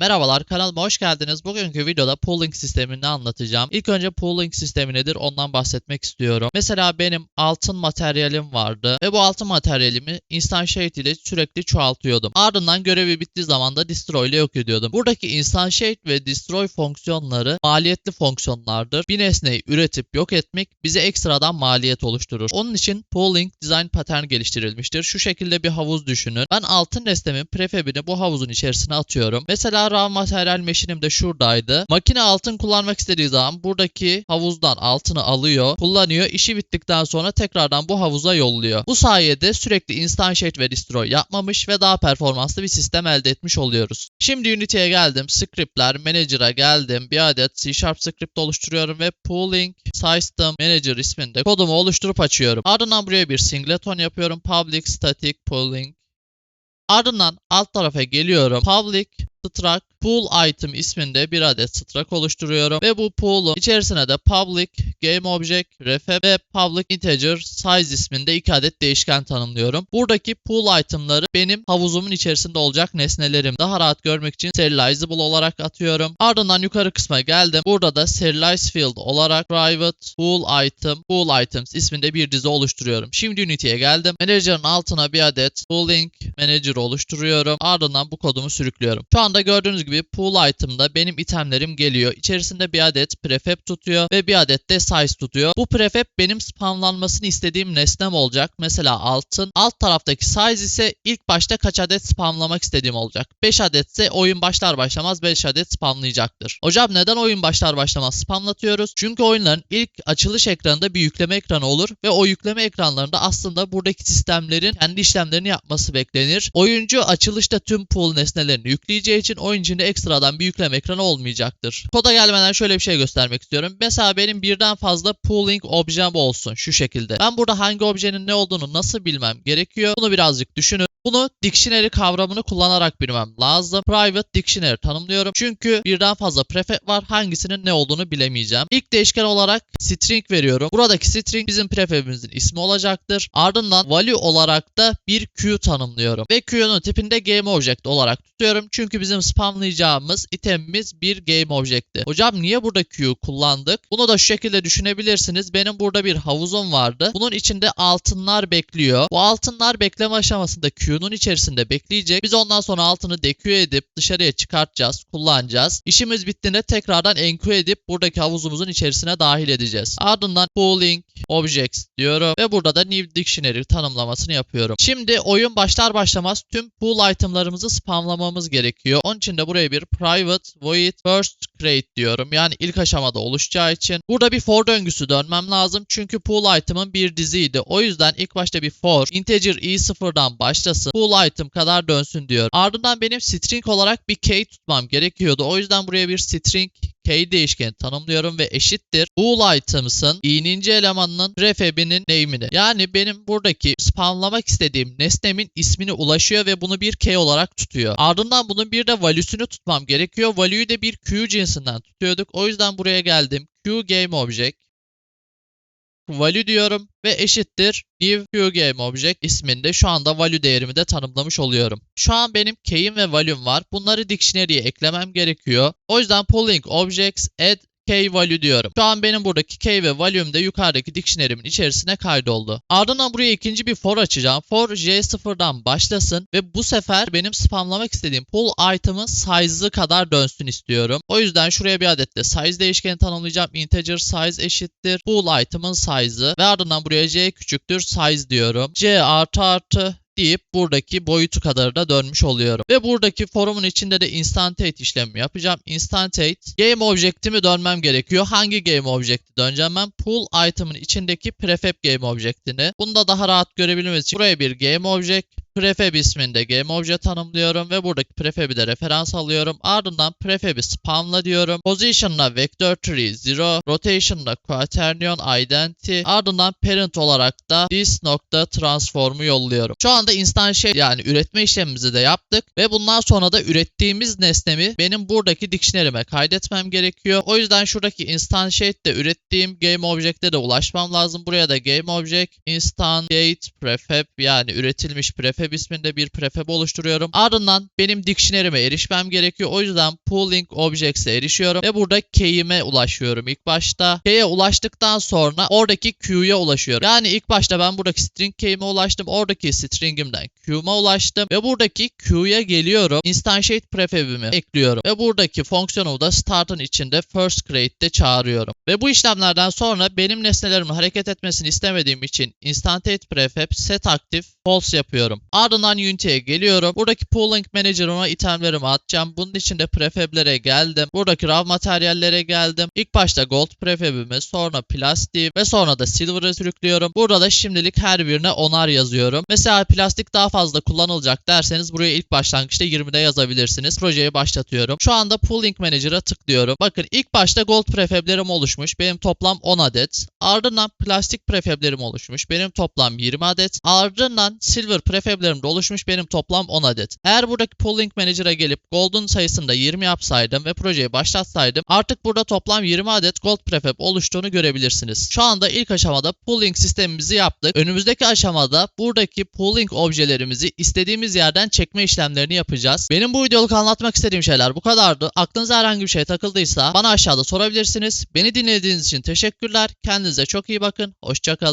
Merhabalar kanalıma hoş geldiniz. Bugünkü videoda pooling sistemini anlatacağım. İlk önce pooling sistemi nedir ondan bahsetmek istiyorum. Mesela benim altın materyalim vardı ve bu altın materyalimi instantiate ile sürekli çoğaltıyordum. Ardından görevi bittiği zaman da destroy ile yok ediyordum. Buradaki instantiate ve destroy fonksiyonları maliyetli fonksiyonlardır. Bir nesneyi üretip yok etmek bize ekstradan maliyet oluşturur. Onun için pooling design pattern geliştirilmiştir. Şu şekilde bir havuz düşünün. Ben altın nesnemin prefabini bu havuzun içerisine atıyorum. Mesela raw materyal machine'im de şuradaydı. Makine altın kullanmak istediği zaman buradaki havuzdan altını alıyor, kullanıyor. İşi bittikten sonra tekrardan bu havuza yolluyor. Bu sayede sürekli instantiate ve destroy yapmamış ve daha performanslı bir sistem elde etmiş oluyoruz. Şimdi Unity'ye geldim. Scriptler, Manager'a geldim. Bir adet C Sharp script oluşturuyorum ve pooling system manager isminde kodumu oluşturup açıyorum. Ardından buraya bir singleton yapıyorum. Public static pooling Ardından alt tarafa geliyorum. Public struct pool item isminde bir adet struct oluşturuyorum ve bu pool'un içerisine de public game object ref ve public integer size isminde iki adet değişken tanımlıyorum. Buradaki pool itemları benim havuzumun içerisinde olacak nesnelerim. Daha rahat görmek için serializable olarak atıyorum. Ardından yukarı kısma geldim. Burada da serialize field olarak private pool item pool items isminde bir dizi oluşturuyorum. Şimdi Unity'ye geldim. Manager'ın altına bir adet pooling manager oluşturuyorum. Ardından bu kodumu sürüklüyorum. Şu anda gördüğünüz gibi pool item'da benim itemlerim geliyor. İçerisinde bir adet prefab tutuyor ve bir adet de size tutuyor. Bu prefab benim spamlanmasını istediğim nesnem olacak. Mesela altın. Alt taraftaki size ise ilk başta kaç adet spamlamak istediğim olacak. 5 adetse oyun başlar başlamaz 5 adet spamlayacaktır. Hocam neden oyun başlar başlamaz spamlatıyoruz? Çünkü oyunların ilk açılış ekranında bir yükleme ekranı olur ve o yükleme ekranlarında aslında buradaki sistemlerin kendi işlemlerini yapması beklenir. Oyuncu açılışta tüm pool nesnelerini yükleyeceği için oyun içinde ekstradan bir yükleme ekranı olmayacaktır. Koda gelmeden şöyle bir şey göstermek istiyorum. Mesela benim birden fazla pooling objem olsun şu şekilde. Ben burada hangi objenin ne olduğunu nasıl bilmem gerekiyor? Bunu birazcık düşünün. Bunu dictionary kavramını kullanarak bilmem lazım. Private dictionary tanımlıyorum. Çünkü birden fazla prefab var. Hangisinin ne olduğunu bilemeyeceğim. İlk değişken olarak string veriyorum. Buradaki string bizim prefabimizin ismi olacaktır. Ardından value olarak da bir Q tanımlıyorum. Ve Q'nun tipinde game object olarak tutuyorum. Çünkü bizim spamlayacağımız itemimiz bir game object'ti. Hocam niye burada Q kullandık? Bunu da şu şekilde düşünebilirsiniz. Benim burada bir havuzum vardı. Bunun içinde altınlar bekliyor. Bu altınlar bekleme aşamasında Q'nun içerisinde bekleyecek. Biz ondan sonra altını dekü edip dışarıya çıkartacağız, kullanacağız. İşimiz bittiğinde tekrardan enqueue edip buradaki havuzumuzun içerisine dahil edeceğiz. Ardından pooling objects diyorum ve burada da new dictionary tanımlamasını yapıyorum. Şimdi oyun başlar başlamaz tüm pool itemlarımızı spamlamamız gerekiyor. Onun için de buraya bir private void first create diyorum. Yani ilk aşamada oluşacağı için. Burada bir for döngüsü dönmem lazım. Çünkü pool item'ın bir diziydi. O yüzden ilk başta bir for integer i sıfırdan başlasın. Pool item kadar dönsün diyor. Ardından benim string olarak bir key tutmam gerekiyordu. O yüzden buraya bir string key değişkeni tanımlıyorum ve eşittir bool items'ın i'ninci elemanının prefab'inin name'ini. Yani benim buradaki spamlamak istediğim nesnemin ismini ulaşıyor ve bunu bir key olarak tutuyor. Ardından bunun bir de value'sunu tutmam gerekiyor. Value'yu de bir Q cinsinden tutuyorduk. O yüzden buraya geldim. Q game object value diyorum ve eşittir new QGame object isminde şu anda value değerimi de tanımlamış oluyorum. Şu an benim key'im ve value'm var. Bunları dictionary'e eklemem gerekiyor. O yüzden pulling objects add key value diyorum. Şu an benim buradaki key ve value'm de yukarıdaki dictionary'min içerisine kaydoldu. Ardından buraya ikinci bir for açacağım. For j0'dan başlasın ve bu sefer benim spamlamak istediğim pool item'ın size'ı kadar dönsün istiyorum. O yüzden şuraya bir adet de size değişkeni tanımlayacağım. Integer size eşittir pool item'ın size'ı ve ardından buraya j küçüktür size diyorum. j artı artı deyip buradaki boyutu kadar da dönmüş oluyorum. Ve buradaki forumun içinde de instantate işlemi yapacağım. Instantate game object'imi dönmem gerekiyor. Hangi game object'i döneceğim ben? Pool item'ın içindeki prefab game object'ini. Bunu da daha rahat görebilmemiz için buraya bir game object prefab isminde GameObje tanımlıyorum ve buradaki prefab'i de referans alıyorum. Ardından prefab'i spamla diyorum. Position'la vector tree 0, rotation'la quaternion identity, ardından parent olarak da this nokta transform'u yolluyorum. Şu anda instantiate yani üretme işlemimizi de yaptık ve bundan sonra da ürettiğimiz nesnemi benim buradaki dictionary'me kaydetmem gerekiyor. O yüzden şuradaki instantiate'de ürettiğim game object'e de ulaşmam lazım. Buraya da game object instantiate prefab yani üretilmiş prefab prefab isminde bir prefab oluşturuyorum. Ardından benim dictionary'me erişmem gerekiyor. O yüzden pooling objects'e erişiyorum ve burada key'ime ulaşıyorum ilk başta. Key'e ulaştıktan sonra oradaki Q'ya ulaşıyorum. Yani ilk başta ben buradaki string key'ime ulaştım. Oradaki string'imden Q'ma ulaştım ve buradaki Q'ya geliyorum. Instantiate prefab'imi ekliyorum ve buradaki fonksiyonu da start'ın içinde first create'de çağırıyorum. Ve bu işlemlerden sonra benim nesnelerimin hareket etmesini istemediğim için instantiate prefab set active false yapıyorum. Ardından Unity'ye geliyorum. Buradaki pooling manager'ıma itemlerimi atacağım. Bunun için de prefab'lere geldim. Buradaki raw materyallere geldim. İlk başta gold prefab'imi, sonra plastik ve sonra da silver'ı sürüklüyorum. Burada da şimdilik her birine onar yazıyorum. Mesela plastik daha fazla kullanılacak derseniz buraya ilk başlangıçta 20'de yazabilirsiniz. Projeyi başlatıyorum. Şu anda pooling manager'a tıklıyorum. Bakın ilk başta gold prefab'lerim oluşmuş. Benim toplam 10 adet. Ardından plastik prefab'lerim oluşmuş. Benim toplam 20 adet. Ardından silver prefab'lerim de oluşmuş. Benim toplam 10 adet. Eğer buradaki pooling manager'a gelip gold'un sayısını da 20 yapsaydım ve projeyi başlatsaydım artık burada toplam 20 adet gold prefab oluştuğunu görebilirsiniz. Şu anda ilk aşamada pooling sistemimizi yaptık. Önümüzdeki aşamada buradaki pooling objelerimizi istediğimiz yerden çekme işlemlerini yapacağız. Benim bu videoluk anlatmak istediğim şeyler bu kadardı. Aklınıza herhangi bir şey takıldıysa bana aşağıda sorabilirsiniz. Beni dinlediğiniz için teşekkürler. Kendinize çok iyi bakın. Hoşçakalın.